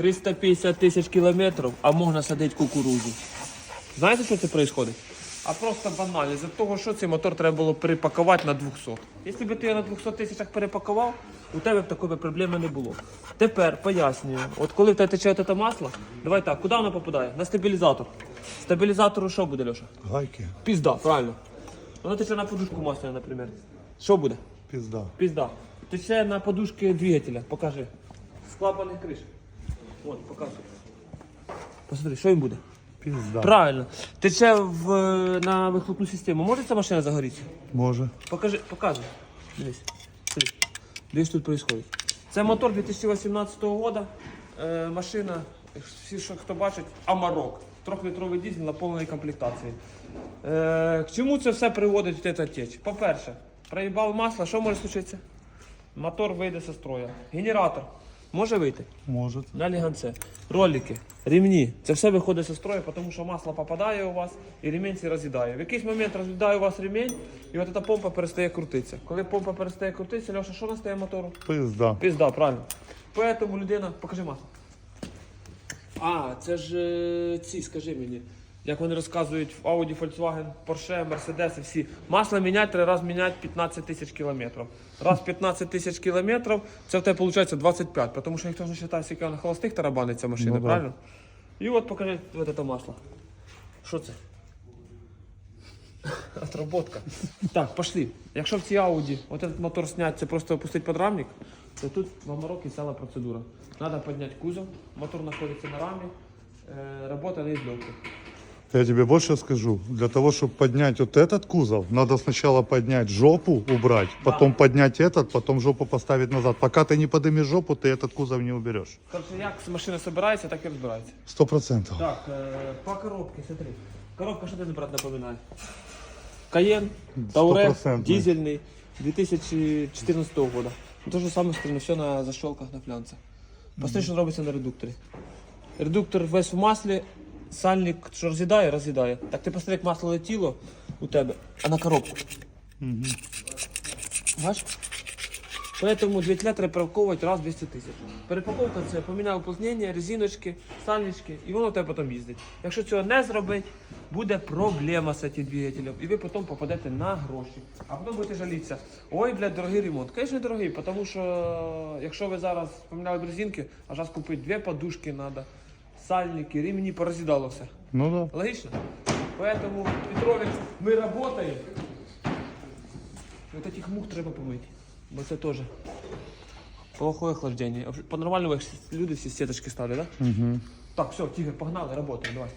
350 тисяч кілометрів, а можна садити кукурудзу. Знаєте, що це відбувається? А просто банально. За того, що цей мотор треба було перепакувати на 200. Якщо б ти його на 200 тисячах перепакував, у тебе б такої проблеми не було. Тепер пояснюю, от коли в тебе тече це масло, давай так, куди воно попадає? На стабілізатор. Стабілізатору що буде, Льоша? Гайки. Пізда, правильно. Воно тече на подушку масляну, наприклад. Що буде? Пизда. Пізда. Тече на подушки двигателя. Покажи. З клапаних криш. От, показуй. Посмотри, що їм буде? Пизда. Правильно. Тече в, на вихлопну систему. Може ця машина загорітися? Може. Покажи, показуй. Дивись. Дивись, тут відбувається. Це мотор 2018 року. Е, машина, всі, що хто бачить, Амарок. Трьохлітровий дизель на повній комплектації. Е, к чому це все приводить в ця теч? По-перше, проїбав масло, що може случитися? Мотор вийде зі строю. Генератор може вийти. Може. Далі ганце. Ролики, ремні. Це все виходить зі строю, тому що масло попадає у вас і ремінь ці роз'їдає. В якийсь момент роз'їдає у вас ремінь, і от ця помпа перестає крутитися. Коли помпа перестає крутитися, Леша, що настає мотору? Пизда. Пізда, правильно. Поэтому людина. Покажи масло. А, це ж е, ці, скажи мені. Як вони розказують в Audi, Volkswagen, Porsche, Mercedes, всі. Масло міняти три раз міняти 15 тисяч кілометрів. Раз 15 тисяч кілометрів, це в тебе виходить 25, тому що ніхто ж не вважає, скільки на холостих тарабанить ця машина, Ну да. правильно? І от покажи от це масло. Що це? Отработка. Так, пошли. Якщо в цій Audi от этот мотор снять, це просто опустити подрамник, то тут в Амарокі ціла процедура. Треба підняти кузов, мотор знаходиться на рамі, е, робота не зльоту. Я тебе больше скажу. Для того, чтобы поднять вот этот кузов, надо сначала поднять жопу, убрать, потом поднять этот, потом жопу поставить назад. Пока ты не поднимешь жопу, ты этот кузов не уберешь. Тобто як машина збирається, так і розбирається. Сто процентов. Так, е, по коробці, смотри. Коробка, що ти брат напоминає? Каєн, Таурек, Стопроцентний. дизельний, 2014 года. Ну, те ж саме стрільно, все на защолках, на флянцах. Посмотри, що робиться на редукторі. Редуктор весь в маслі, сальник, що роз'їдає, роз'їдає. Так ти посмотри, як масло летіло у тебе, а на коробку. Бачиш? Поэтому двигателя треба перепаковувати раз 200 тисяч. Перепаковка це поміняв уплотнення, резиночки, сальнички, і воно у тебе потім їздить. Якщо цього не зробити, буде проблема з цим двигателем, і ви потім попадете на гроші. А потім будете жалітися. Ой, блядь, дорогий ремонт. Звісно, дорогий, тому що якщо ви зараз поміняли резинки, а зараз купити дві подушки треба, сальники, ремні, порозідало все. Ну да. Логично? Поэтому, Петрович, ми працюємо. Вот этих мух треба помити. Бо це теж плохое охлаждение. По-нормальному люди всі сіточки ставлять, да? Угу. Так, все, тигр, погнали, работаем, давай.